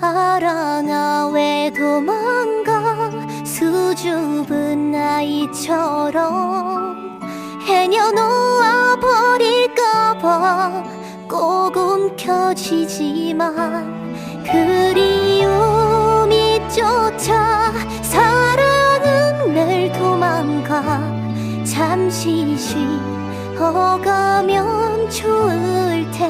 사랑아 왜 도망가 수줍은 아이처럼 해녀 놓아 버릴까봐 꼭 움켜쥐지만 그리움이 쫓아 사랑은 늘 도망가 잠시 쉬어가면 좋을 텐데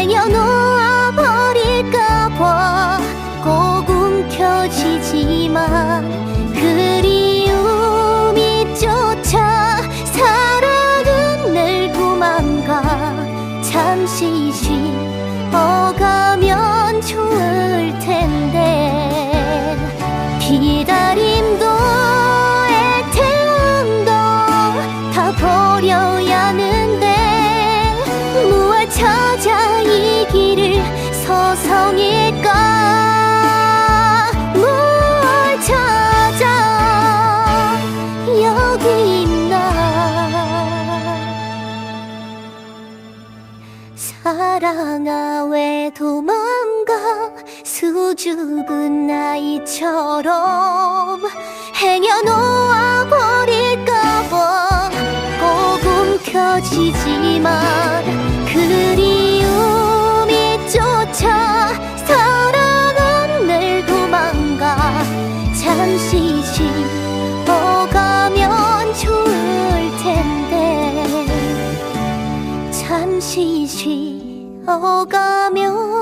행여 놓아 버릴까봐 꼭 움켜쥐지만 그리움이 쫓아 사랑은 늘 도망가 잠시 쉬어가면 좋을 텐데 성일까 무얼 찾아. 여기 있나. 사랑아 왜 도망가? 수줍은 아이처럼 행여 놓아 버릴까봐. 꼭 움켜쥐지만 잠시 쉬어가면